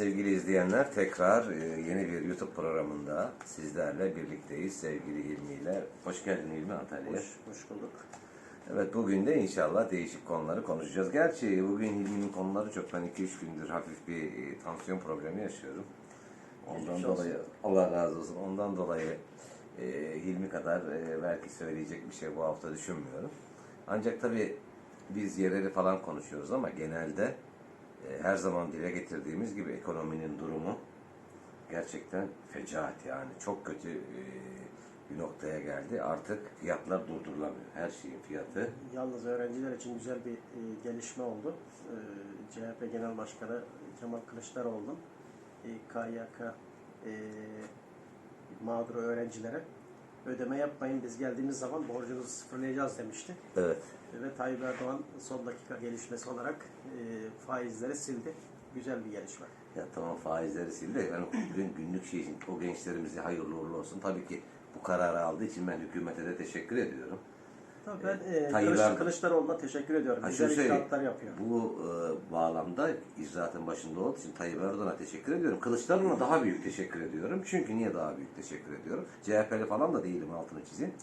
Sevgili izleyenler tekrar e, yeni bir YouTube programında sizlerle birlikteyiz sevgili Hilmi ile. Hoş geldin Hilmi Antalya'ya. Hoş, hoş bulduk. Evet bugün de inşallah değişik konuları konuşacağız. Gerçi bugün Hilmi'nin konuları çok. Ben 2-3 gündür hafif bir e, tansiyon problemi yaşıyorum. Ondan olsun. dolayı Allah razı olsun. Ondan dolayı e, Hilmi kadar e, belki söyleyecek bir şey bu hafta düşünmüyorum. Ancak tabii biz yerleri falan konuşuyoruz ama genelde her zaman dile getirdiğimiz gibi ekonominin durumu gerçekten fecaat yani çok kötü e, bir noktaya geldi. Artık fiyatlar durdurulamıyor. Her şeyin fiyatı Yalnız öğrenciler için güzel bir e, gelişme oldu. E, CHP Genel Başkanı Kemal Kılıçdaroğlu'nun e, KYK e, mağdur öğrencilere ödeme yapmayın biz geldiğimiz zaman borcunuzu sıfırlayacağız demişti. evet Ve Tayyip Erdoğan son dakika gelişmesi olarak e, faizleri sildi. Güzel bir gelişme. Ya tamam faizleri sildi. Yani bugün günlük şey için o gençlerimize hayırlı uğurlu olsun. Tabii ki bu kararı aldığı için ben hükümete de teşekkür ediyorum. Tabii ben E, Tayyip Kılıçdaroğlu'na teşekkür ediyorum. Ha, Güzel icraatlar yapıyor. Bu e, bağlamda icraatın başında olduğu için Tayyip Erdoğan'a teşekkür ediyorum. Kılıçdaroğlu'na daha büyük teşekkür ediyorum. Çünkü niye daha büyük teşekkür ediyorum? CHP'li falan da değilim altını çizeyim.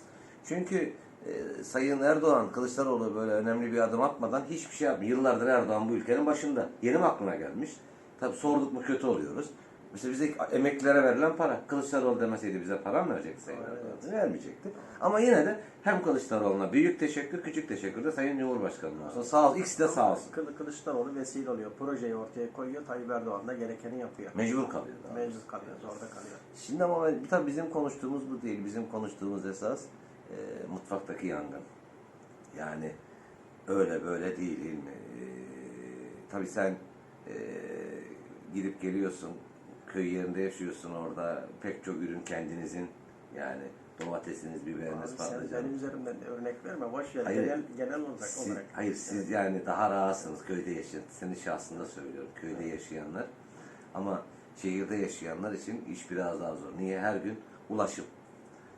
Çünkü e, Sayın Erdoğan, Kılıçdaroğlu böyle önemli bir adım atmadan hiçbir şey yapmıyor. Yıllardır Erdoğan bu ülkenin başında. Yeni mi aklına gelmiş? Tabii sorduk mu kötü oluyoruz. Mesela bize emeklilere verilen para. Kılıçdaroğlu demeseydi bize para mı verecekti Sayın. Erdoğan? Vermeyecekti. Ama yine de hem Kılıçdaroğlu'na büyük teşekkür, küçük teşekkür de Sayın Cumhurbaşkanı'na olsun. Sağ olsun. İkisi de sağ olsun. Kılı- Kılıçdaroğlu vesile oluyor. Projeyi ortaya koyuyor. Tayyip Erdoğan da gerekeni yapıyor. Mecbur kalıyor. Meclis kalıyor. Zorda kalıyor. Şimdi ama ben- tabii bizim konuştuğumuz bu değil. Bizim konuştuğumuz esas e, mutfaktaki yangın. Yani öyle böyle değil değil mi? E, tabii sen e, gidip geliyorsun, köy yerinde yaşıyorsun orada pek çok ürün kendinizin yani domatesiniz, biberiniz, Abi sen benim üzerimden de örnek verme. Boş ver. Hayır. Genel, genel olarak. Siz, olarak. hayır siz yani daha rahatsınız köyde yaşayan. Senin şahsında söylüyorum köyde yaşayanlar. Ama şehirde yaşayanlar için iş biraz daha zor. Niye? Her gün ulaşım.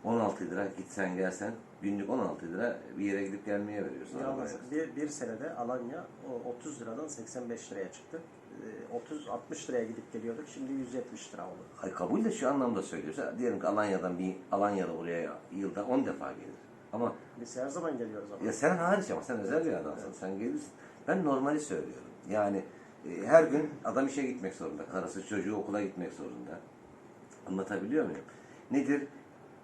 16 lira gitsen gelsen günlük 16 lira bir yere gidip gelmeye veriyorsun. Yalnız bir, bir senede Alanya o 30 liradan 85 liraya çıktı. 30-60 liraya gidip geliyorduk. Şimdi 170 lira oldu. Hayır kabul de şu anlamda söylüyorsa diyelim ki Alanya'dan bir Alanya'da buraya yılda 10 defa gelir. Ama Biz her zaman geliyoruz ama. Ya sen hariç ama sen özel bir adamsın. Sen gelirsin. Ben normali söylüyorum. Yani e, her gün adam işe gitmek zorunda. Karısı çocuğu okula gitmek zorunda. Anlatabiliyor muyum? Nedir?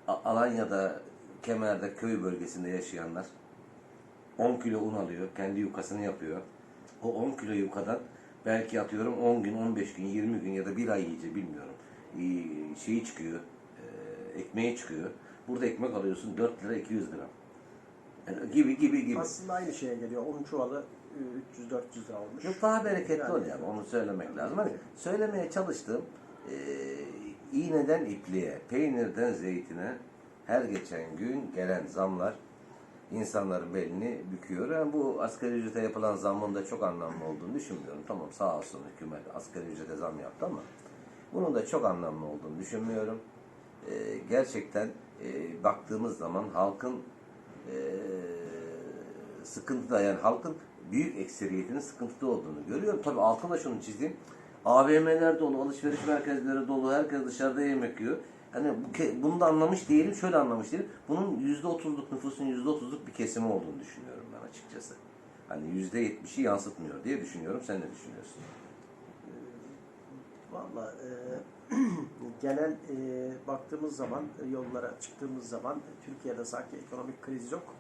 A- Alanya'da, Kemer'de, köy bölgesinde yaşayanlar 10 kilo un alıyor. Kendi yukasını yapıyor. O 10 kilo yukadan belki atıyorum 10 gün, 15 gün, 20 gün ya da bir ay yiyecek bilmiyorum. Şeyi çıkıyor, e, ekmeği çıkıyor. Burada ekmek alıyorsun 4 lira 200 lira. Yani gibi gibi gibi. Aslında aynı şeye geliyor. Onun çuvalı e, 300-400 lira olmuş. Yok daha bereketli Yani- oluyor ama onu söylemek lazım. Hani söylemeye çalıştığım e, iğneden ipliğe, peynirden zeytine her geçen gün gelen zamlar insanların belini büküyor. Yani bu asgari ücrete yapılan zammın da çok anlamlı olduğunu düşünmüyorum. Tamam sağ olsun hükümet asgari ücrete zam yaptı ama bunun da çok anlamlı olduğunu düşünmüyorum. E, gerçekten e, baktığımız zaman halkın e, sıkıntıda yani halkın büyük ekseriyetinin sıkıntıda olduğunu görüyorum. Tabii altına şunu çizeyim. AVM'ler dolu, alışveriş merkezleri dolu, herkes dışarıda yemek yiyor. Hani bunu da anlamış değilim, şöyle anlamış değilim. Bunun %30'luk nüfusun %30'luk bir kesimi olduğunu düşünüyorum ben açıkçası. Hani %70'i yansıtmıyor diye düşünüyorum. Sen ne düşünüyorsun? Valla e, genel e, baktığımız zaman yollara çıktığımız zaman Türkiye'de sanki ekonomik kriz yok.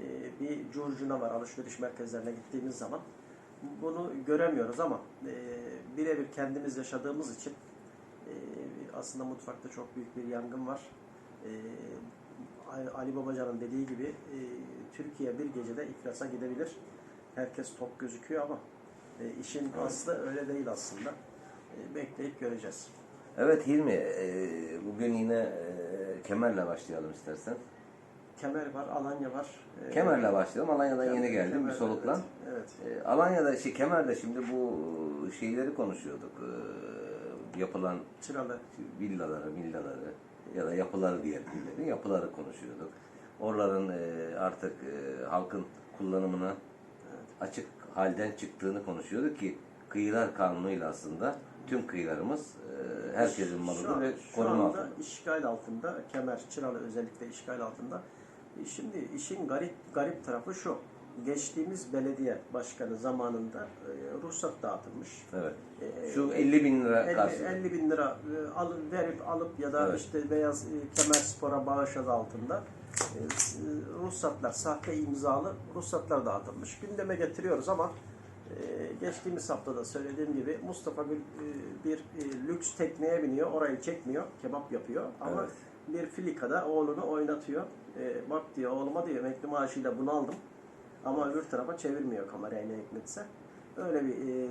E, bir curcuna var alışveriş merkezlerine gittiğimiz zaman. Bunu göremiyoruz ama e, birebir kendimiz yaşadığımız için aslında mutfakta çok büyük bir yangın var. E, Ali- Babacan'ın dediği gibi e, Türkiye bir gecede iflasa gidebilir. Herkes top gözüküyor ama e, işin aslı öyle değil aslında. E, bekleyip göreceğiz. Evet Hilmi, bugün yine Kemer'le başlayalım istersen. Kemer var, Alanya var. Kemer'le başlayalım. Alanya'dan Kemer- yeni geldim bir Kemer, soluklan. Evet. evet. Alanya'da, şey, Kemer'de şimdi bu şeyleri konuşuyorduk. E, yapılan Çıralı. villaları, villaları ya da yapıları diyelim. billerin Yapıları konuşuyorduk. Oraların e, artık e, halkın kullanımına açık halden çıktığını konuşuyorduk ki kıyılar kanunuyla aslında tüm kıyılarımız e, herkesin Şu malıdır ve şu koruma anda altında. işgal altında, Kemer, Çıralı özellikle işgal altında. E, Şimdi işin garip garip tarafı şu. Geçtiğimiz belediye başkanı zamanında e, ruhsat dağıtılmış. Evet. E, Şu 50 bin lira 50, karşılığı. 50 bin lira e, alıp verip alıp ya da Evet. işte Beyaz e, Kemer Spor'a bağış adı altında e, s- ruhsatlar, sahte imzalı ruhsatlar dağıtılmış. Gündeme getiriyoruz ama e, geçtiğimiz haftada söylediğim gibi Mustafa Gül e, bir e, lüks tekneye biniyor, orayı çekmiyor, kebap yapıyor ama Evet. bir filikada oğlunu oynatıyor. E, bak diyor oğluma diyor emekli maaşıyla bunu aldım ama öbür tarafa çevirmiyor kamerayı ne hikmetse. Öyle bir e,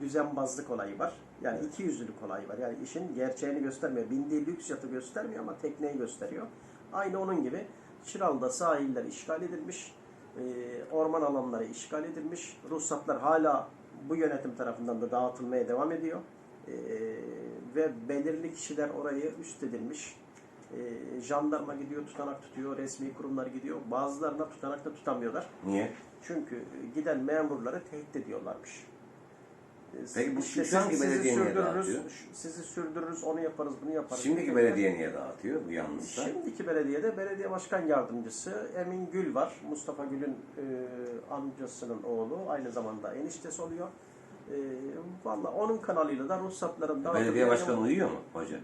düzenbazlık olayı var. Yani iki yüzlülük olayı var. Yani işin gerçeğini göstermiyor. Bindiği lüks yatı göstermiyor ama tekneyi gösteriyor. Aynı onun gibi Çıralı'da sahiller işgal edilmiş. e, orman alanları işgal edilmiş. Ruhsatlar hala bu yönetim tarafından da dağıtılmaya devam ediyor. E, ve belirli kişiler orayı üst edilmiş. E, jandarma gidiyor, tutanak tutuyor, resmi kurumlar gidiyor. Bazılarına tutanak da tutamıyorlar. Niye? Çünkü giden memurları tehdit ediyorlarmış. Ee, Peki bu işte sizi belediye niye dağıtıyor? Sizi sürdürürüz, onu yaparız, bunu yaparız. Şimdiki belediye niye dağıtıyor bu yalnızsa? Şimdiki belediyede belediye başkan yardımcısı Emin Gül var. Mustafa Gül'ün e, amcasının oğlu. Aynı zamanda eniştesi oluyor. E, Valla onun kanalıyla da ruhsatların dağıtılmaya Belediye başkanı uyuyor mu hoca?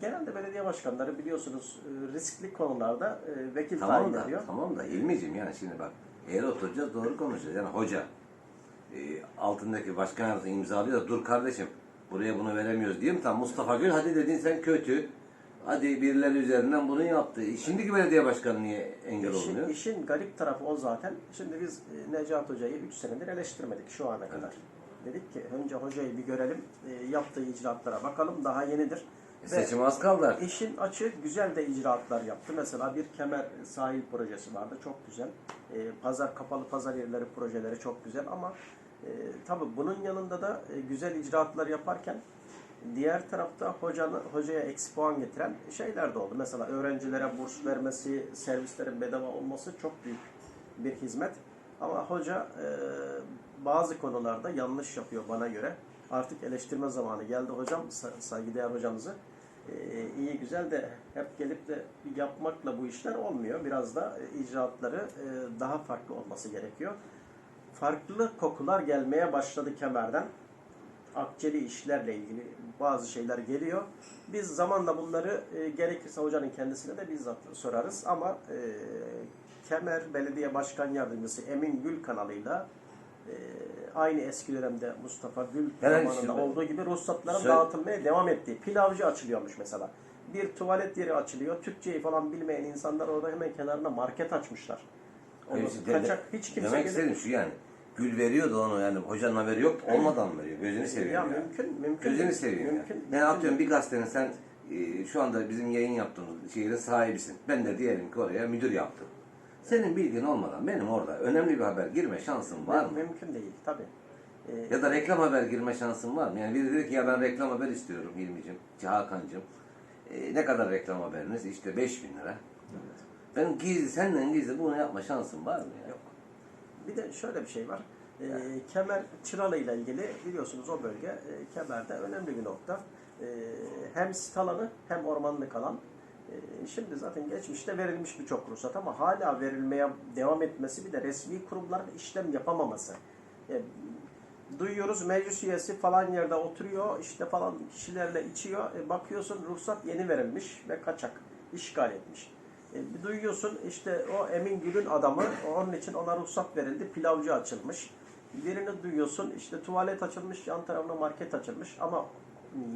Genelde belediye başkanları biliyorsunuz e, riskli konularda e, vekil Tamam tayin da, ediyor. tamam da İlmiciğim yani şimdi bak eğer oturacağız doğru konuşacağız. Yani hoca e, altındaki başkan yardımcısı imzalıyor da dur kardeşim buraya bunu veremiyoruz diye mi? Tamam Mustafa Gül hadi dedin sen kötü. Hadi birileri üzerinden bunu yaptı. E, Şimdiki belediye başkanı niye engel İşin, olmuyor? işin garip tarafı o zaten. Şimdi biz Necat Hoca'yı 3 senedir eleştirmedik şu ana kadar. Dedik ki önce hocayı bir görelim, e, yaptığı icraatlara bakalım. Daha yenidir. E, Seçim az kaldı artık. İşin açığı güzel de icraatlar yaptı. Mesela bir kemer sahil projesi vardı. Çok güzel. E, pazar kapalı pazar yerleri projeleri çok güzel ama e, tabii bunun yanında da e, güzel icraatlar yaparken diğer tarafta hocanı, hocaya eksi puan getiren şeyler de oldu. Mesela öğrencilere burs vermesi, servislerin bedava olması çok büyük bir hizmet. Ama hoca e, bazı konularda yanlış yapıyor bana göre. Artık eleştirme zamanı geldi hocam, sa- saygıdeğer hocamızı. E, iyi güzel de hep gelip de yapmakla bu işler olmuyor. Biraz da e, icraatları e, daha farklı olması gerekiyor. Farklı kokular gelmeye başladı kemerden. Akçeli işlerle ilgili bazı şeyler geliyor. Biz zamanla bunları e, gerekirse hocanın kendisine de bizzat sorarız ama Kemer Belediye Başkan Yardımcısı Emin Gül kanalıyla e, aynı eski dönemde Mustafa Gül zamanında olduğu gibi ruhsatların Söyle- dağıtılmaya devam ettiği. Pilavcı açılıyormuş mesela. Bir tuvalet yeri açılıyor. Türkçeyi falan bilmeyen insanlar orada hemen kenarına market açmışlar. Şey- kaçak hiç kimse Demek istedim şu yani. Gül veriyor da onu yani hocanın haberi yok olmadan veriyor. Gözünü seveyim ya ya. mümkün mümkün Gözünü seveyim mümkün, ya. mümkün Yani atıyorum bir gazetenin sen e, şu anda bizim yayın yaptığımız şehrin sahibisin. Ben de diyelim ki oraya müdür yaptım. Senin bilgin olmadan benim orada önemli bir haber girme şansım var mı? Mümkün değil tabi. Ya da reklam haber girme şansım var mı? Yani biri dedi ki ya ben reklam haber istiyorum Hilmi'cim, Hakan'cım. E, ne kadar reklam haberiniz? İşte 5000 lira. Ben gizli, senden gizli bunu yapma şansım var mı ya? Yok. Bir de şöyle bir şey var. Ee, Kemer Çıralı ile ilgili biliyorsunuz o bölge e, Kemer'de önemli bir nokta. Ee, hem sit alanı hem ormanlık alan. Ee, şimdi zaten geçmişte verilmiş birçok ruhsat ama hala verilmeye devam etmesi bir de resmi kurumların işlem yapamaması. Ee, duyuyoruz meclis üyesi falan yerde oturuyor işte falan kişilerle içiyor. E, bakıyorsun ruhsat yeni verilmiş ve kaçak işgal etmiş. E, duyuyorsun işte o Emin Gül'ün adamı onun için ona ruhsat verildi pilavcı açılmış. Birini duyuyorsun işte tuvalet açılmış yan tarafına market açılmış ama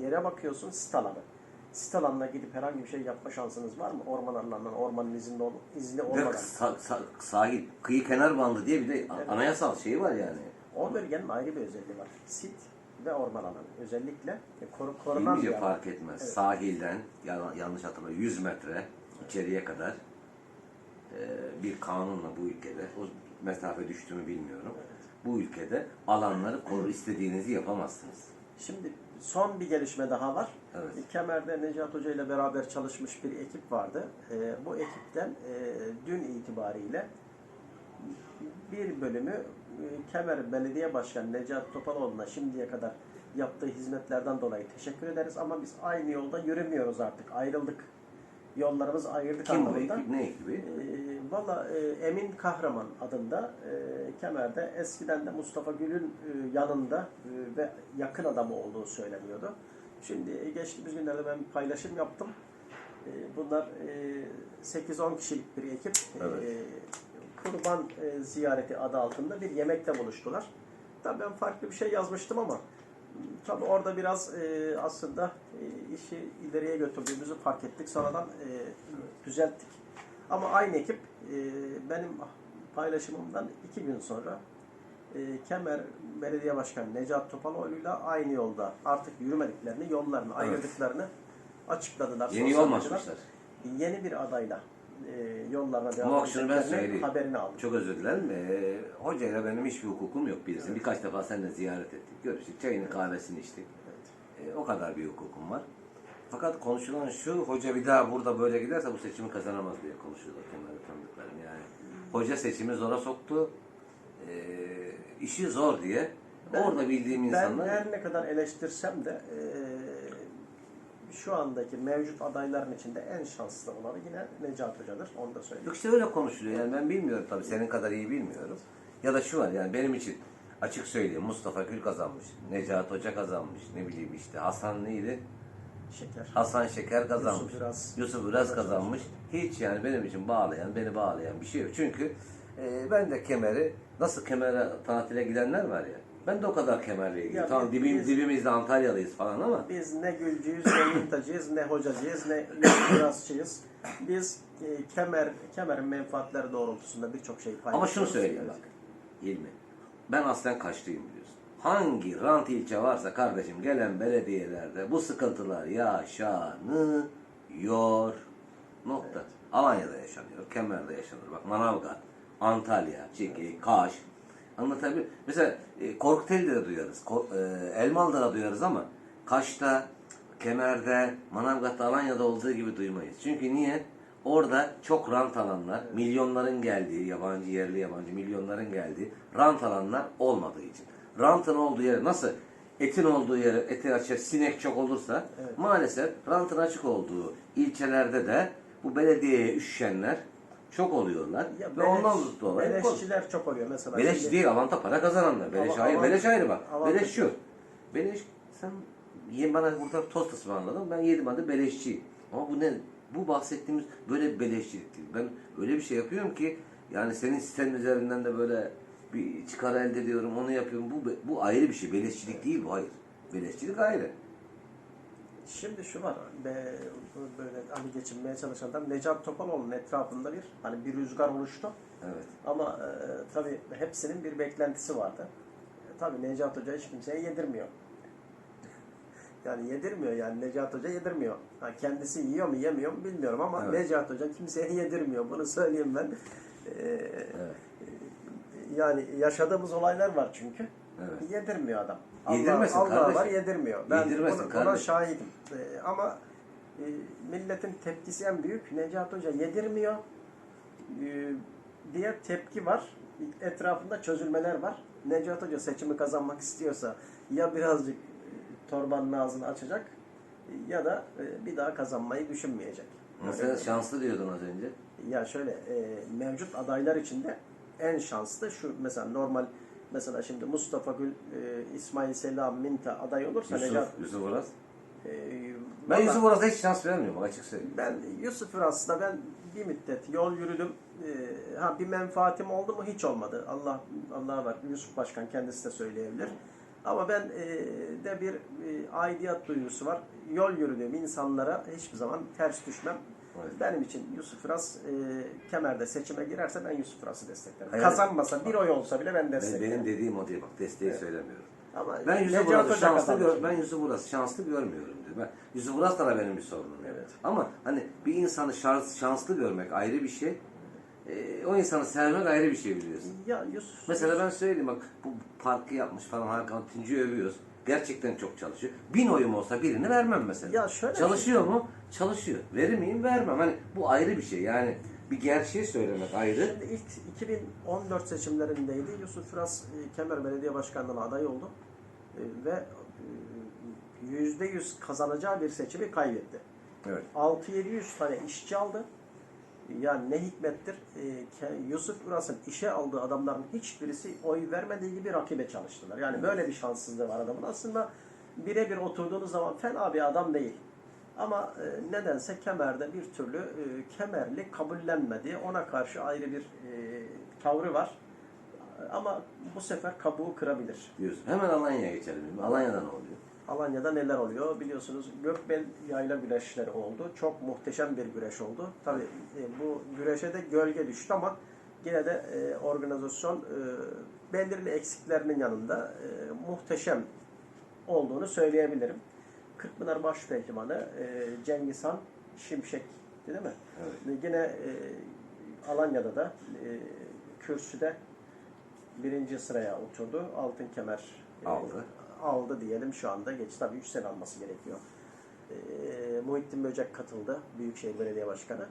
yere bakıyorsun sit alanı. Sit alanına gidip herhangi bir şey yapma şansınız var mı? Orman alanından ormanın izni, ol, izni olmadan. sa- sa- sahil, kıyı kenar bandı diye bir de Evet. anayasal şeyi var yani. O bölgenin ayrı bir özelliği var. Sit ve orman alanı. Özellikle e, koru, korunan bir alan. fark etmez. Evet. Sahilden ya- yanlış hatırlamıyorum 100 metre içeriye kadar e, bir kanunla bu ülkede o mesafe düştüğümü bilmiyorum. Bu ülkede alanları koru istediğinizi yapamazsınız. Şimdi son bir gelişme daha var. Evet. Kemer'de Necat Hoca ile beraber çalışmış bir ekip vardı. E, bu ekipten e, dün itibariyle bir bölümü e, Kemer Belediye Başkanı Necat Topaloğlu'na şimdiye kadar yaptığı hizmetlerden dolayı teşekkür ederiz ama biz aynı yolda yürümüyoruz artık. Ayrıldık. Yollarımız ayırdık Kim bu anlamında. ekip? Ne ekibi? E, Valla e, Emin Kahraman adında e, Kemer'de eskiden de Mustafa Gül'ün e, yanında e, ve yakın adamı olduğu söyleniyordu. Şimdi geçtiğimiz günlerde ben bir paylaşım yaptım. E, bunlar e, 8-10 kişilik bir ekip. E, Evet. kurban e, ziyareti adı altında bir yemekte buluştular. Tabii ben farklı bir şey yazmıştım ama tabii orada biraz e, aslında e, işi ileriye götürdüğümüzü fark ettik. Sonradan e, düzelttik. Ama aynı ekip e, benim paylaşımımdan iki gün sonra e, Kemer Belediye Başkanı Necat Topaloğlu'yla aynı yolda artık yürümediklerini, yollarını Evet. ayırdıklarını açıkladılar. Yeni yol açmışlar? Yeni bir adayla e, yollarına devam edeceklerini haberini aldım. Çok özür dilerim. Ee, hocayla benim hiçbir hukukum yok bilirsin. Birkaç defa seninle ziyaret ettik. Görüştük. Çayını kahvesini içtik. Evet. Ee, o kadar bir hukukum var. Fakat konuşulan şu, hoca bir daha burada böyle giderse bu seçimi kazanamaz diye konuşuyorlar kenarda tanıdıklarım. Yani hoca seçimi zora soktu. Ee, işi zor diye. Ben- orada bildiğim insanlar... Ben her ne kadar eleştirsem de e, şu andaki mevcut adayların içinde en şanslı olanı yine Necat Hoca'dır. Onu da söyleyeyim. Yok işte öyle konuşuluyor. Yani ben bilmiyorum tabii senin kadar iyi bilmiyorum. Ya da şu var yani benim için açık söyleyeyim Mustafa Gül kazanmış. Necat Hoca kazanmış. Ne bileyim işte Hasan neydi? Şeker. Hasan Şeker kazanmış. Yusuf Biraz. Yusuf Biraz kazanmış. Hiç yani benim için bağlayan, beni bağlayan bir şey yok. Çünkü e, ben de kemeri, nasıl kemere tatile gidenler var ya. Ben de o kadar kemerle ilgili. Ya Tamam biz- dibim, biz- dibimizde Antalyalıyız falan ama Biz ne gülcüyüz, ne mintacıyız, ne hocacıyız, ne mirasçıyız. Biz e, kemer kemerin menfaatleri doğrultusunda birçok şey paylaşıyoruz. Ama şunu söyleyeyim bak. İlmi. Ben aslen kaçlıyım biliyorsun. Hangi rant ilçe varsa kardeşim gelen belediyelerde bu sıkıntılar yaşanıyor. Nokta. Alanya'da yaşanıyor. Kemer'de yaşanıyor. Bak Manavgat, Antalya, Çeki, Kaş. Anlatabiliyor Mesela e, Korkuteli'de de duyarız. Ko- e, Elmalı'da da duyarız ama Kaş'ta, Kemer'de, Manavgat'ta, Alanya'da olduğu gibi duymayız. Çünkü niye? Orada çok rant alanlar, milyonların geldiği, yabancı yerli yabancı milyonların geldiği rant alanlar olmadığı için. Rantın olduğu yer nasıl? Etin olduğu yere, eti açık, sinek çok olursa Evet. maalesef rantın açık olduğu ilçelerde de bu belediyeye üşüşenler çok oluyorlar. Ya Ve beleş- ondan dolayı Beleşçiler çok oluyor mesela. Beleş Şimdi- değil, avanta para kazananlar. Beleş Ama ayrı, avant- beleş ayrı bak. avant- Beleş şu. Beleş, sen bana burada tost ısmarladın, ben yedim adı beleşçiyim. Ama bu ne? Bu bahsettiğimiz böyle bir beleşçilik değil. Ben öyle bir şey yapıyorum ki, yani senin sistemin üzerinden de böyle bir çıkar elde ediyorum, onu yapıyorum. Bu bu ayrı bir şey. Beleşçilik değil bu, hayır. Beleşçilik ayrı. Şimdi şu var, be, böyle hani geçinmeye çalışanlar Necat Topaloğlu'nun etrafında bir hani bir rüzgar oluştu. Evet. Ama e, tabii hepsinin bir beklentisi vardı. E, tabii Necat Hoca hiç kimseye yedirmiyor. yani yedirmiyor yani Necat Hoca yedirmiyor. Ha, kendisi yiyor mu yemiyor mu bilmiyorum ama Evet. Necat Hoca kimseye yedirmiyor. Bunu söyleyeyim ben. E, Evet. Yani yaşadığımız olaylar var çünkü. Evet. Yedirmiyor adam. Yedirmesin Allah, Allah var kardeşim. yedirmiyor. Ben Yedirmesin buna, buna şahidim. Ee, ama e, milletin tepkisi en büyük. Necat Hoca yedirmiyor ee, diye tepki var. Etrafında çözülmeler var. Necat Hoca seçimi kazanmak istiyorsa ya birazcık e, torbanın ağzını açacak ya da e, bir daha kazanmayı düşünmeyecek. Sen şanslı diyordun az önce. ya şöyle e, mevcut adaylar içinde en şanslı şu mesela normal mesela şimdi Mustafa Gül, e, İsmail Selam Minta aday olursa Yusuf, Necat Yusuf Uras. e, Ben valla Yusuf Uras'a hiç şans vermiyorum açık söyleyeyim. ben Yusuf Uras'ta ben bir müddet yol yürüdüm. E, ha bir menfaatim oldu mu hiç olmadı. Allah Allah'a var. Yusuf Başkan kendisi de söyleyebilir. Ama ben e, de bir e, aidiyet duygusu var. Yol yürüdüğüm insanlara hiçbir zaman ters düşmem. Evet. Benim için Yusuf Uras e, Kemer'de seçime girerse ben Yusuf Uras'ı desteklerim. Hayır. Kazanmasa bir oy olsa bile ben desteklerim. benim dediğim o değil bak desteği Evet. söylemiyorum. Ama Ben Yusuf Uras'ı şanslı gör, ben Yusuf Uras'ı şanslı görmüyorum diyor. Ben Yusuf Uras'la da benim bir sorunum. Evet. Ama hani bir insanı şans, şanslı görmek ayrı bir şey. Ee, o insanı sevmek ayrı bir şey biliyorsun. Ya Yusuf Mesela ben söyleyeyim bak bu parkı yapmış falan Hakan Tuncu'yu övüyoruz. Gerçekten çok çalışıyor. Bin oyum olsa birini vermem mesela. Ya şöyle Çalışıyor mu? Çalışıyor. Verir miyim? Vermem. Hani bu ayrı bir şey. Yani bir gerçeği söylemek ayrı. Şimdi ilk 2014 seçimlerindeydi. Yusuf Firas e, Kemer Belediye Başkanlığı'na aday oldu. E, Ve e, %100 kazanacağı bir seçimi kaybetti. Evet. 6-700 tane işçi aldı. Yani ne hikmettir? e, Ke- Yusuf Uras'ın işe aldığı adamların hiçbirisi oy vermediği gibi rakibe çalıştılar. Yani böyle bir şanssızlığı var adamın. Aslında birebir oturduğunuz zaman fena bir adam değil. Ama e, nedense Kemer'de bir türlü e, Kemerli kabullenmedi. Ona karşı ayrı bir e, tavrı var. Ama bu sefer kabuğu kırabilir. Diyorsun. Hemen Alanya'ya geçelim. Alanya'da ne oluyor? Alanya'da neler oluyor? Biliyorsunuz Gökbel yayla güreşleri oldu. Çok muhteşem bir güreş oldu. Tabii e, bu güreşe de gölge düştü ama yine de e, organizasyon e, belirli eksiklerinin yanında e, muhteşem olduğunu söyleyebilirim. Kırkpınar Başpehlivanı e, Cengiz Han Şimşek değil mi? Evet. Ve Yine e, Alanya'da da e, kürsüde birinci sıraya oturdu. Altın kemer e, Aldı. Aldı diyelim şu anda. Geç tabii 3 sene alması gerekiyor. E, Muhittin Böcek katıldı. Büyükşehir Belediye Başkanı.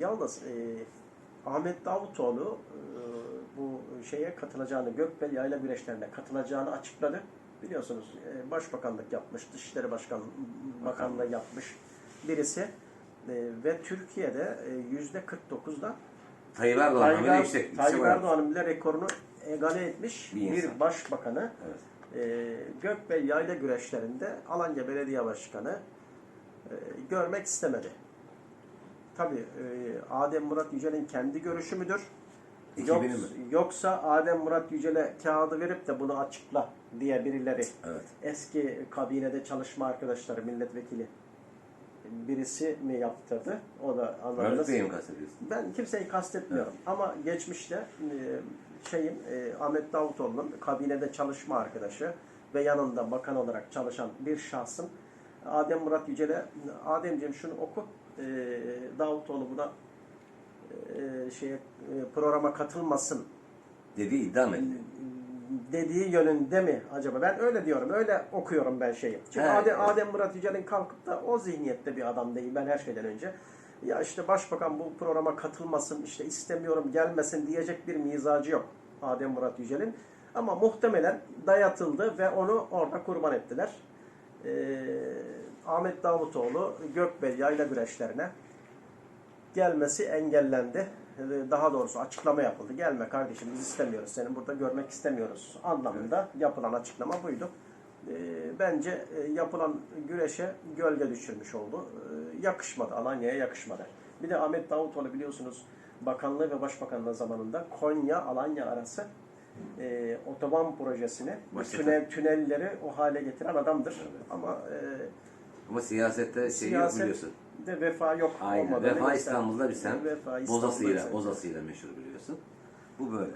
Yalnız e, Ahmet Davutoğlu e, bu şeye katılacağını, Gökbel Yayla Güreşlerine katılacağını açıkladı. Biliyorsunuz e, başbakanlık yapmış, Dışişleri Başkan Bakanlığı yapmış birisi. E, ve Türkiye'de e, yüzde 49'da Tayyip Erdoğan'ın Tayyip, Er-. Erdoğan'ın bile rekorunu egale etmiş Bir bir, başbakanı Evet. E, Gökbel Yayla güreşlerinde Alanya Belediye Başkanı e, görmek istemedi. Tabii e, Adem Murat Yücel'in kendi görüşü müdür? Yok-? Yoksa Adem Murat Yücel'e kağıdı verip de bunu açıkla diye birileri Evet. eski kabinede çalışma arkadaşları milletvekili birisi mi yaptırdı? O da anladınız. Ben kimseyi kastetmiyorum ama geçmişte e, şeyin e, Ahmet Davutoğlu'nun kabinede çalışma arkadaşı ve yanında bakan olarak çalışan bir şahsın Adem Murat Yücel'e Ademciğim şunu oku e, Davutoğlu buna e, şeye e, programa katılmasın Dediği iddia mı dediği yönünde mi acaba? Ben öyle diyorum. Öyle okuyorum ben şeyi. Çünkü He, Adem, evet. Adem Murat Yücel'in kalkıp da o zihniyette bir adam değil. Ben her şeyden önce. Ya işte başbakan bu programa katılmasın, işte istemiyorum gelmesin diyecek bir mizacı yok Adem Murat Yücel'in. Ama muhtemelen dayatıldı ve onu orada kurban ettiler. Ee, Ahmet Davutoğlu Gökbel yayla güreşlerine gelmesi engellendi. Ee, Daha doğrusu açıklama yapıldı. Gelme kardeşim biz istemiyoruz. Seni burada görmek istemiyoruz anlamında yapılan açıklama buydu. Ee, Bence e, yapılan güreşe gölge düşürmüş oldu. Ee, Yakışmadı. Alanya'ya yakışmadı. Bir de Ahmet Davutoğlu biliyorsunuz bakanlığı ve başbakanlığı zamanında Konya-Alanya arası e, otoban projesini, tünel, tünelleri o hale getiren adamdır. Evet. Ama e, Ama siyasette şey Siyaset- biliyorsun. de vefa yok Aynen. olmadığını Vefa İstanbul'da bir sen. Bozasıyla, bozasıyla meşhur biliyorsun. Bu böyle.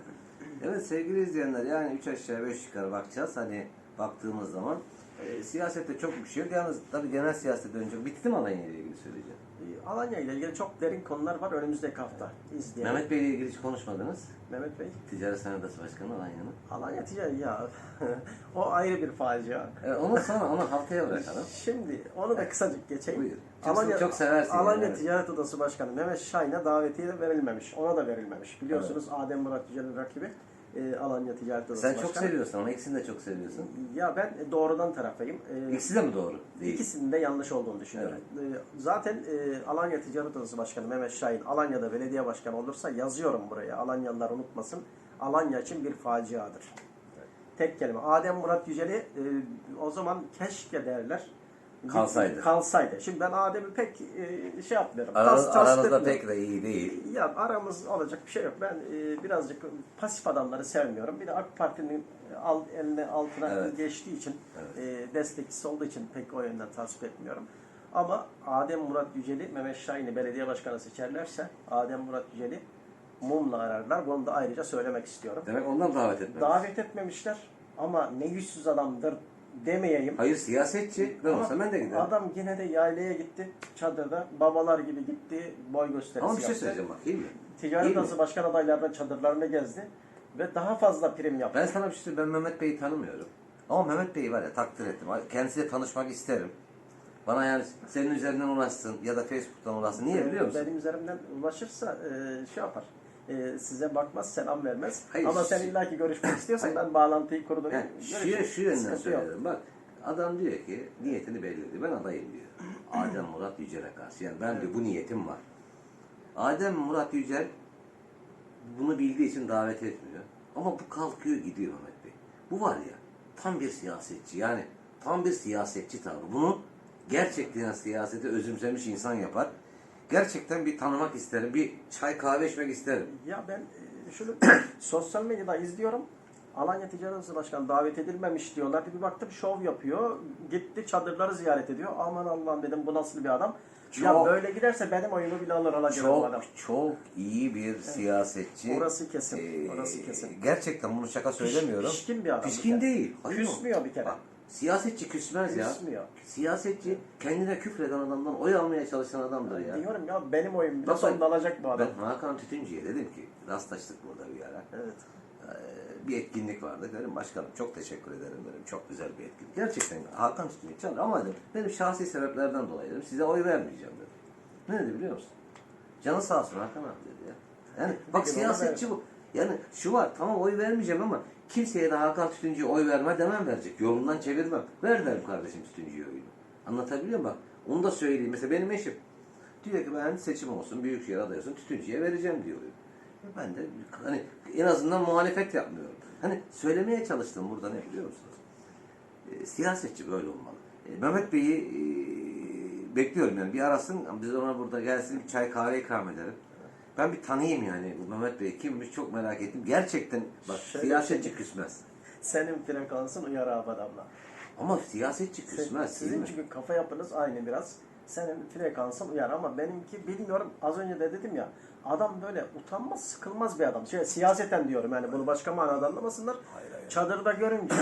Evet sevgili izleyenler yani 3 aşağı 5 yukarı bakacağız. Hani baktığımız zaman e, siyasette çok bir şey yok. Yalnız tabii genel siyasete dönecek. Bitti mi Alanya ile ilgili söyleyeceğim. Ee, Alanya ile ilgili çok derin konular var önümüzdeki hafta izleyelim. Mehmet Bey ile ilgili hiç konuşmadınız. Mehmet Bey, Ticaret Sanayi Odası Başkanı Alanya'nın. Alanya ticari ya o ayrı bir facia. Evet, onu sonra onu haftaya bırakalım. Şimdi onu da kısacık geçeyim. Buyur. Çok- çok seversin Alanya yani, evet. Ticaret Odası Başkanı Mehmet Şahin'e davetiye verilmemiş. Ona da verilmemiş. Biliyorsunuz Adem Murat Yücel'in rakibi e, Alanya Ticaret Odası Sen Başkanı. çok seviyorsun ama ikisini de çok seviyorsun. Ya ben doğrudan tarafayım. Ee, İkisi de mi doğru? Değil. İkisinin de yanlış olduğunu düşünüyorum. Ee, Zaten e, Alanya Ticaret Odası Başkanı Mehmet Şahin Alanya'da belediye başkanı olursa yazıyorum buraya. Alanyalılar unutmasın. Alanya için bir faciadır. Tek kelime. Adem Murat Yücel'i e, o zaman keşke derler. Kalsaydı. Kalsaydı. Şimdi ben Adem'i pek e, şey yapmıyorum. Aranız, tas- tas aranızda pek de iyi değil. Ya aramız olacak bir şey yok. Ben e, birazcık pasif adamları sevmiyorum. Bir de AK Parti'nin al, eline altına Evet. geçtiği için, Evet. e, destekçisi olduğu için pek o yönden tasvip etmiyorum. Ama Adem Murat Yücel'i, Mehmet Şahin'i belediye başkanı seçerlerse Adem Murat Yücel'i mumla ararlar. Bunu da ayrıca söylemek istiyorum. Demek ondan davet etmez. Davet etmemişler ama ne yüzsüz adamdır demeyeyim. Hayır siyasetçi. Ben Ama olsam ben de giderim. Adam yine de yaylaya gitti çadırda. Babalar gibi gitti. Boy gösterisi Ama bir şey yaptı. söyleyeceğim bak iyi mi? Ticaret İyi mi? Odası Başkan adaylarının çadırlarını gezdi ve daha fazla prim yaptı. Ben sana bir şey söyleyeyim. Ben Mehmet Bey'i tanımıyorum. Ama Mehmet Bey'i var ya takdir ettim. Kendisiyle tanışmak isterim. Bana yani senin üzerinden ulaşsın ya da Facebook'tan ulaşsın. Niye biliyor musun? Benim üzerimden ulaşırsa e, şey yapar. E, size bakmaz, selam vermez. Hayır, Ama sen illaki görüşmek istiyorsan Hayır. ben bağlantıyı kurdum. Yani şu, şu yönden söylüyorum. Bak adam diyor ki niyetini ediyor. Ben adayım diyor. Adem Murat Yücel'e karşı. Yani ben diyor bu niyetim var. Adem Murat Yücel bunu bildiği için davet etmiyor. Ama bu kalkıyor gidiyor Mehmet Bey. Bu var ya tam bir siyasetçi. Yani tam bir siyasetçi tavrı. Bunu gerçekten siyasete özümsemiş insan yapar. Gerçekten bir tanımak isterim. Bir çay kahve içmek isterim. Ya ben e, şunu sosyal medyada izliyorum. Alanya Ticaret Odası Başkanı davet edilmemiş diyorlar. Bir baktım şov yapıyor. Gitti çadırları ziyaret ediyor. Aman Allah'ım dedim bu nasıl bir adam. Ya Çok- böyle giderse benim oyumu bile alır alacak bu adam. Çok çok iyi bir siyasetçi. Orası kesin, Ee, orası kesin. Gerçekten bunu şaka söylemiyorum. pişkin bir adam bir Pişkin kere. değil. Hayır Küsmüyor bir kere. Bak, siyasetçi küsmez ya. Küsmüyor. Siyasetçi kendine küfreden adamdan oy almaya çalışan adamdır ya. Diyorum ya benim oyum bile sonunda alacak bu adam. Ben Hakan Tütüncü'ye dedim ki rastlaştık burada bir ara. Evet. Ee, bir etkinlik vardı. Dedim başkanım çok teşekkür ederim dedim. Çok güzel bir etkinlik. Gerçekten Hakan Tütüncü çalır ama dedim benim şahsi sebeplerden dolayı dedim size oy vermeyeceğim dedim. Ne dedi biliyor musun? Canı sağ olsun Hakan abi dedi ya. Yani bak Peki, siyasetçi bu. Yani şu var tamam oy vermeyeceğim ama kimseye de Hakan Tütüncü'ye oy verme demem verecek. Yolundan çevirmem. Ver derim kardeşim Tütüncü'ye oyunu. Anlatabiliyor muyum? Bak onu da söyleyeyim. Mesela benim eşim diyor ki ben seçim olsun, büyükşehir adayı olsun Tütüncü'ye vereceğim diyor. Ben de hani en azından muhalefet yapmıyorum. Hani söylemeye çalıştım burada ne biliyor musunuz? E, siyasetçi böyle olmalı. E, Mehmet Bey'i e, bekliyorum yani bir arasın biz ona burada gelsin bir çay kahve ikram edelim. Ben bir tanıyayım yani bu Mehmet Bey kimmiş çok merak ettim. Gerçekten bak Şöyle siyasetçi küsmez. Senin frekansın uyar abi adamla. Ama siyasetçi küsmez Sizin değil mi? çünkü kafa yapınız aynı biraz. Senin frekansın uyar ama benimki bilmiyorum. Az önce de dedim ya adam böyle utanmaz sıkılmaz bir adam. Şey, siyaseten diyorum yani bunu başka manada anlamasınlar. Hayır, hayır. Çadırda görünce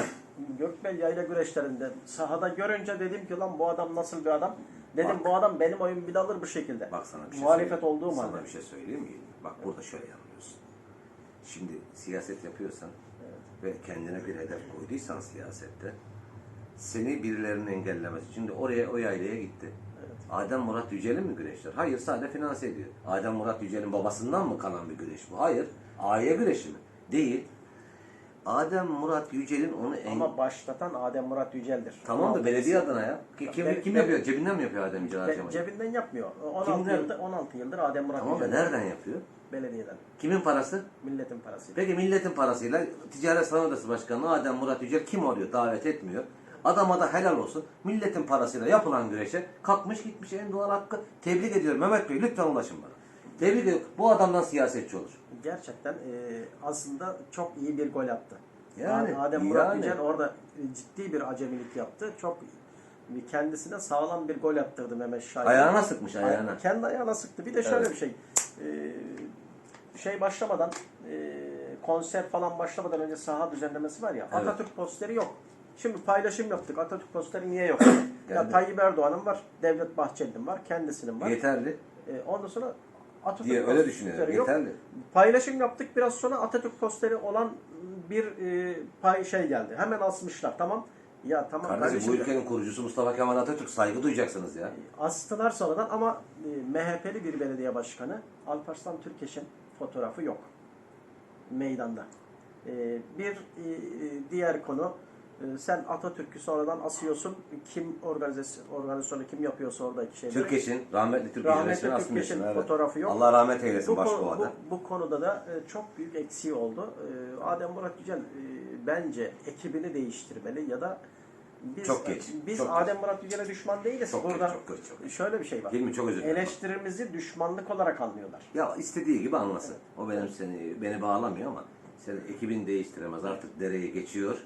Gökbel yayla güreşlerinde sahada görünce dedim ki lan bu adam nasıl bir adam? Dedim Bak. bu adam benim oyun bile alır bu şekilde. Bak sana bir şey Muhalefet olduğum sana halde. bir şey söyleyeyim mi? Bak burada şöyle yanılıyorsun. Şimdi siyaset yapıyorsan ve kendine bir hedef koyduysan siyasette seni birilerinin engellemesi. Şimdi oraya o yaylaya gitti. Adem Murat Yücel'in mi güreşler? Hayır sadece finanse ediyor. Adem Murat Yücel'in babasından mı kalan bir güreş bu? Hayır. Aile güreşi mi? Değil. Adem Murat Yücel'in onu en... Ama başlatan Adem Murat Yücel'dir. Tamam da belediye adına ya. Ki- Kim, kim ben- yapıyor? Cebinden mi yapıyor Adem Yücel Be- cebinden yapmıyor. 16 Kimden? yıldır 16 yıldır Adem Murat Tamam da Yücel. nereden yapıyor? Belediyeden. Kimin parası? Milletin parasıyla. Peki milletin parasıyla Ticaret Sanayi Odası Başkanı Adem Murat Yücel kim oluyor? Davet etmiyor. Adama da helal olsun. Milletin parasıyla yapılan güreşe kalkmış gitmiş en doğal hakkı. Tebrik ediyorum Mehmet Bey lütfen ulaşın bana. Tebrik ediyorum. Bu adamdan siyasetçi olur. Gerçekten e, aslında çok iyi bir gol attı. Yani, Adem Murat yani. Yücel orada e, ciddi bir acemilik yaptı. Çok kendisine sağlam bir gol attırdı Mehmet Şahin. Ayağına sıkmış ayağına. Ay- Kendi ayağına sıktı. Bir de şöyle Evet. bir şey. E, şey başlamadan e, konser falan başlamadan önce saha düzenlemesi var ya. Evet. Atatürk posteri yok. Şimdi paylaşım yaptık. Atatürk posteri niye yok? ya. Tayyip Erdoğan'ın var, Devlet Bahçeli'nin var, kendisinin var. Yeterli E, ondan sonra Atatürk diye öyle düşünüyorum. yok. Yeterli. Paylaşım yaptık biraz sonra Atatürk posteri olan bir e, pay şey geldi. Hemen asmışlar. Tamam. Ya tamam Kardeşim bu kardeşim. ülkenin kurucusu Mustafa Kemal Atatürk saygı duyacaksınız ya. Astılar sonradan ama e, MHP'li bir belediye başkanı Alparslan Türkeş'in fotoğrafı yok. Meydanda. E, bir e, diğer konu e, sen Atatürk'ü sonradan asıyorsun. Kim organizasyon, organizasyonu kim yapıyorsa oradaki şeyleri. Türkeş'in, rahmetli Türkeş'in Rahmetli. Türkeş'in Evet. fotoğrafı yok. Allah rahmet eylesin bu, başbuğada. bu, bu konuda da e, çok büyük eksiği oldu. E, Adem Murat Yücel e, bence ekibini değiştirmeli ya da biz, Çok geç, biz çok Adem Murat Yücel'e düşman değiliz. Çok Burada geç, çok geç, çok geç. şöyle bir şey var. Hilmi çok özür dilerim. Eleştirimizi düşmanlık olarak almıyorlar. Ya istediği gibi anlasın. O benim seni beni bağlamıyor ama sen ekibini değiştiremez. Artık dereye geçiyor.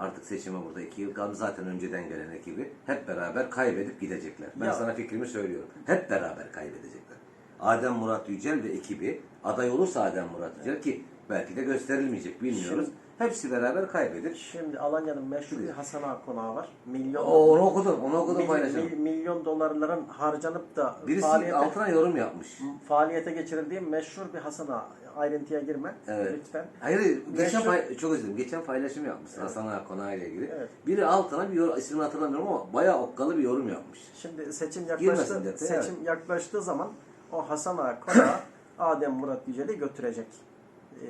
Artık seçime burada iki yıl kaldı. Zaten önceden gelen ekibi hep beraber kaybedip gidecekler. Ben Ya- sana fikrimi söylüyorum. Hep beraber kaybedecekler. Adem Murat Yücel ve ekibi aday olursa Adem Murat Yücel ki belki de gösterilmeyecek bilmiyoruz. Hepsi beraber kaybedir. Şimdi Alanya'nın meşhur bir Hasan Ağa konağı var. Milyon O, onu okudum, onu okudum mil- paylaşım. mil- milyon dolarların harcanıp da Birisi faaliyete, altına yorum yapmış. faaliyete geçirildiği meşhur bir Hasan Ağa. Ayrıntıya girme Evet. lütfen. Hayır, geçen pay- çok özür dilerim. Geçen paylaşım yapmışsın Hasan Ağa Konağı ile ilgili. Evet. Biri altına bir yorum, ismini hatırlamıyorum ama bayağı okkalı bir yorum yapmış. Şimdi seçim yaklaştı, detaya, seçim yaklaştığı zaman o Hasan Ağa konağı Adem Murat Yücel'i götürecek.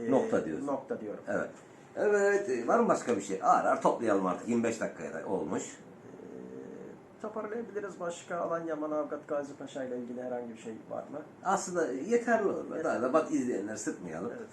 Ee, Nokta diyorsun. Nokta diyorum. Evet. Evet, var mı başka bir şey? Ağır ağır toplayalım artık. 25 dakikaya da olmuş. Toparlayabiliriz. Başka Alanya Manavgat Gazi Paşa ile ilgili herhangi bir şey var mı? Aslında yeterli olur. be. Daha da bak izleyenler sıkmayalım. Evet.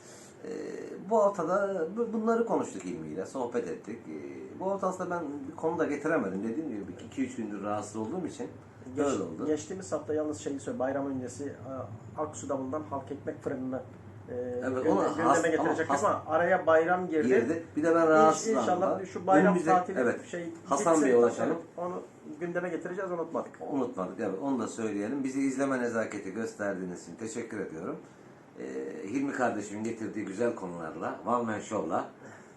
Ee, bu haftada bu- bunları konuştuk ilmiyle, sohbet ettik. Ee, bu hafta aslında ben bir konu da getiremedim. Dediğim gibi 2-3 gündür rahatsız olduğum için Geç- böyle oldu. Geçtiğimiz hafta yalnız şeyi söyle bayram öncesi e, Aksu'da bulunan halk ekmek fırınını e, Evet, gündeme, ama getirecek has- ama araya bayram girdi. girdi. Bir de ben rahatsızlandım. İnşallah şu bayram tatili evet, şey Hasan Bey'e ulaşalım. Onu gündeme getireceğiz unutmadık. Unutmadık. Evet, onu da söyleyelim. Bizi izleme nezaketi gösterdiğiniz için teşekkür ediyorum. Ee, Hilmi kardeşimin getirdiği güzel konularla, One Man Show'la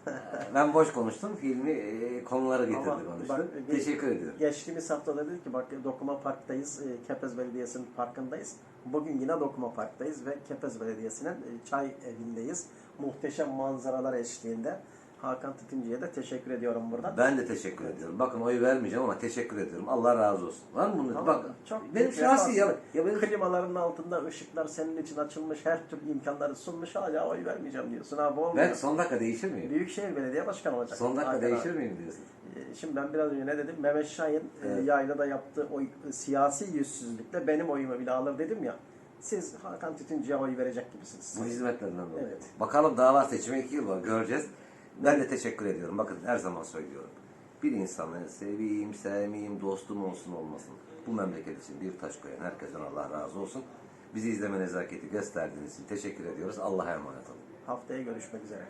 ben boş konuştum. Hilmi e, konuları getirdi Ama konuştu. bak, teşekkür ediyorum. Geçtiğimiz hafta da dedik ki bak Dokuma Park'tayız, e, Kepez Belediyesi'nin parkındayız. Bugün yine Dokuma Park'tayız ve Kepez Belediyesi'nin e, çay evindeyiz. Muhteşem manzaralar eşliğinde. Hakan Tütüncü'ye de teşekkür ediyorum buradan. Ben de teşekkür ediyorum. Bakın oy vermeyeceğim ama teşekkür ediyorum. Allah razı olsun. Var mı bunun? Tamam, Bak çok benim şahsi ya, ya benim Klimaların altında ışıklar senin için açılmış, her türlü imkanları sunmuş. Hala oy vermeyeceğim diyorsun abi olmuyor. ben son dakika değişir miyim? Büyükşehir Belediye Başkanı olacak. Son dakika Hakan değişir abi. miyim diyorsun? Ee, Şimdi ben biraz önce ne dedim? Mehmet Şahin e, Evet. yaylada yaptığı oy, siyasi yüzsüzlükle benim oyumu bile alır dedim ya. Siz Hakan Tütüncü'ye oy verecek gibisiniz. Bu hizmetlerden dolayı. Evet. Bakalım daha var seçime iki yıl var göreceğiz. Ben de teşekkür ediyorum. Bakın her zaman söylüyorum. Bir insanı seveyim, sevmeyeyim, dostum olsun olmasın. Bu memleket için bir taş koyan herkesten Allah razı olsun. Bizi izleme nezaketi gösterdiğiniz için teşekkür ediyoruz. Allah'a emanet olun. Haftaya görüşmek üzere.